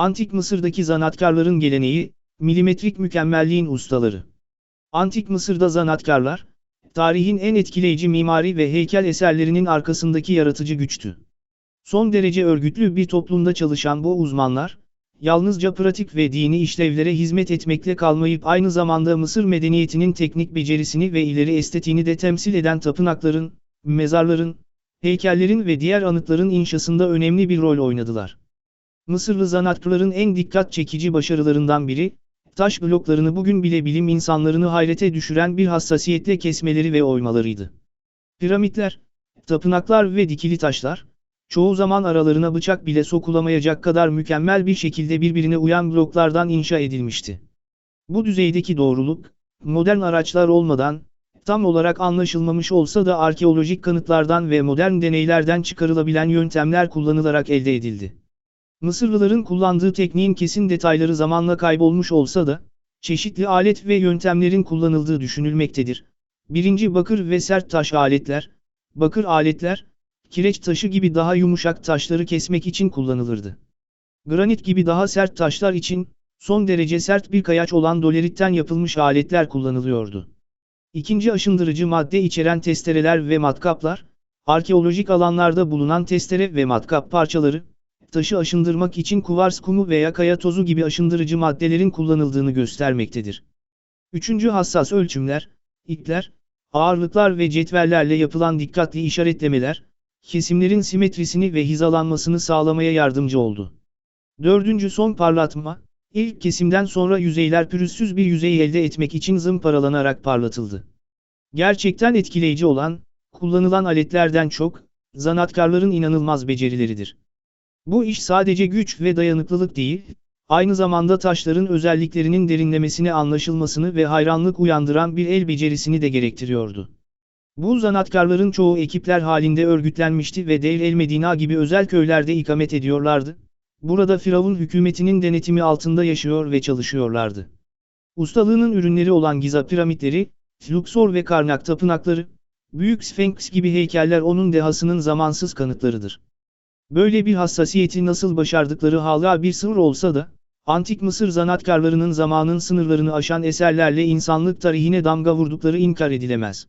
Antik Mısır'daki zanatkarların geleneği, milimetrik mükemmelliğin ustaları. Antik Mısır'da zanatkarlar, tarihin en etkileyici mimari ve heykel eserlerinin arkasındaki yaratıcı güçtü. Son derece örgütlü bir toplumda çalışan bu uzmanlar, yalnızca pratik ve dini işlevlere hizmet etmekle kalmayıp aynı zamanda Mısır medeniyetinin teknik becerisini ve ileri estetiğini de temsil eden tapınakların, mezarların, heykellerin ve diğer anıtların inşasında önemli bir rol oynadılar. Mısırlı zanaatkarların en dikkat çekici başarılarından biri, taş bloklarını bugün bile bilim insanlarını hayrete düşüren bir hassasiyetle kesmeleri ve oymalarıydı. Piramitler, tapınaklar ve dikili taşlar, çoğu zaman aralarına bıçak bile sokulamayacak kadar mükemmel bir şekilde birbirine uyan bloklardan inşa edilmişti. Bu düzeydeki doğruluk, modern araçlar olmadan, tam olarak anlaşılmamış olsa da arkeolojik kanıtlardan ve modern deneylerden çıkarılabilen yöntemler kullanılarak elde edildi. Mısırlıların kullandığı tekniğin kesin detayları zamanla kaybolmuş olsa da, çeşitli alet ve yöntemlerin kullanıldığı düşünülmektedir. Birinci bakır ve sert taş aletler, bakır aletler, kireç taşı gibi daha yumuşak taşları kesmek için kullanılırdı. Granit gibi daha sert taşlar için, son derece sert bir kayaç olan doleritten yapılmış aletler kullanılıyordu. İkinci aşındırıcı madde içeren testereler ve matkaplar, arkeolojik alanlarda bulunan testere ve matkap parçaları, taşı aşındırmak için kuvars kumu veya kaya tozu gibi aşındırıcı maddelerin kullanıldığını göstermektedir. Üçüncü hassas ölçümler, ipler, ağırlıklar ve cetvellerle yapılan dikkatli işaretlemeler, kesimlerin simetrisini ve hizalanmasını sağlamaya yardımcı oldu. Dördüncü son parlatma, ilk kesimden sonra yüzeyler pürüzsüz bir yüzey elde etmek için zımparalanarak parlatıldı. Gerçekten etkileyici olan, kullanılan aletlerden çok, zanatkarların inanılmaz becerileridir. Bu iş sadece güç ve dayanıklılık değil, aynı zamanda taşların özelliklerinin derinlemesine anlaşılmasını ve hayranlık uyandıran bir el becerisini de gerektiriyordu. Bu zanatkarların çoğu ekipler halinde örgütlenmişti ve Deir el Medina gibi özel köylerde ikamet ediyorlardı. Burada Firavun hükümetinin denetimi altında yaşıyor ve çalışıyorlardı. Ustalığının ürünleri olan Giza piramitleri, Luxor ve Karnak tapınakları, Büyük Sphinx gibi heykeller onun dehasının zamansız kanıtlarıdır. Böyle bir hassasiyeti nasıl başardıkları hala bir sır olsa da, Antik Mısır zanatkarlarının zamanın sınırlarını aşan eserlerle insanlık tarihine damga vurdukları inkar edilemez.